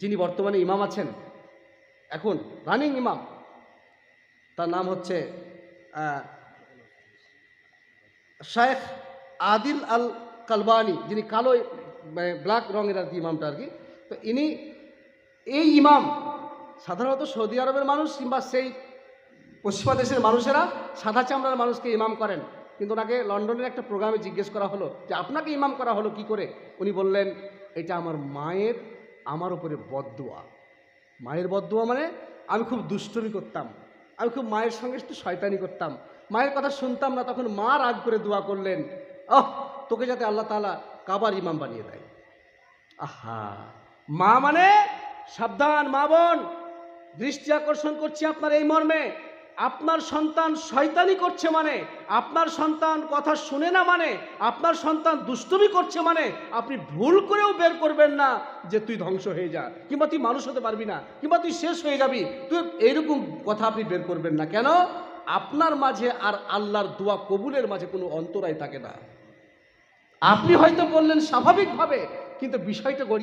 যিনি বর্তমানে ইমাম আছেন, এখন রানিং ইমাম, তার নাম হচ্ছে শেখ আদিল আল কালবানি, যিনি কালো মানে ব্ল্যাক রঙের আর কি ইমামটা আর কি। তো ইনি এই ইমাম, সাধারণত সৌদি আরবের মানুষ কিংবা সেই পশ্চিমা দেশের মানুষেরা সাদা চামড়ার মানুষকে ইমাম করেন। কিন্তু ওনাকে লন্ডনের একটা প্রোগ্রামে জিজ্ঞেস করা হলো যে, আপনাকে ইমাম করা হলো কি করে? উনি বললেন, এটা আমার মায়ের আমার উপরে বদদোয়া। মায়ের বদদোয়া মানে আমি খুব দুষ্টমি করতাম। আমি খুব মায়ের সঙ্গে একটু শয়তানি করতাম। মায়ের কথা শুনতাম না, তখন মা রাগ করে দোয়া করলেন, আহ, তোকে যাতে আল্লাহ তাআলা কাবার ইমাম বানিয়ে দেয়। আহা, মা মানে সাবধান, মা বোন। দৃষ্টি আকর্ষণ করছি আপনার এই মর্মে। আপনার সন্তান শয়তানি করছে মানে আপনার সন্তান কথা শুনে না মানে আপনার সন্তান দুষ্টুমি করছে মানে আপনি ভুল করেও বের করবেন না যে তুই ধ্বংস হয়ে যা, কিংবা তুই মানুষ হতে পারবি না, কিংবা তুই শেষ হয়ে যাবি, তুই এইরকম কথা আপনি বের করবেন না। কেন? আপনার মাঝে আর আল্লাহর দোয়া কবুলের মাঝে কোনো অন্তরায় থাকে না। আপনি হয়তো বললেন স্বাভাবিকভাবে, কিন্তু বিষয়টা গড়িয়ে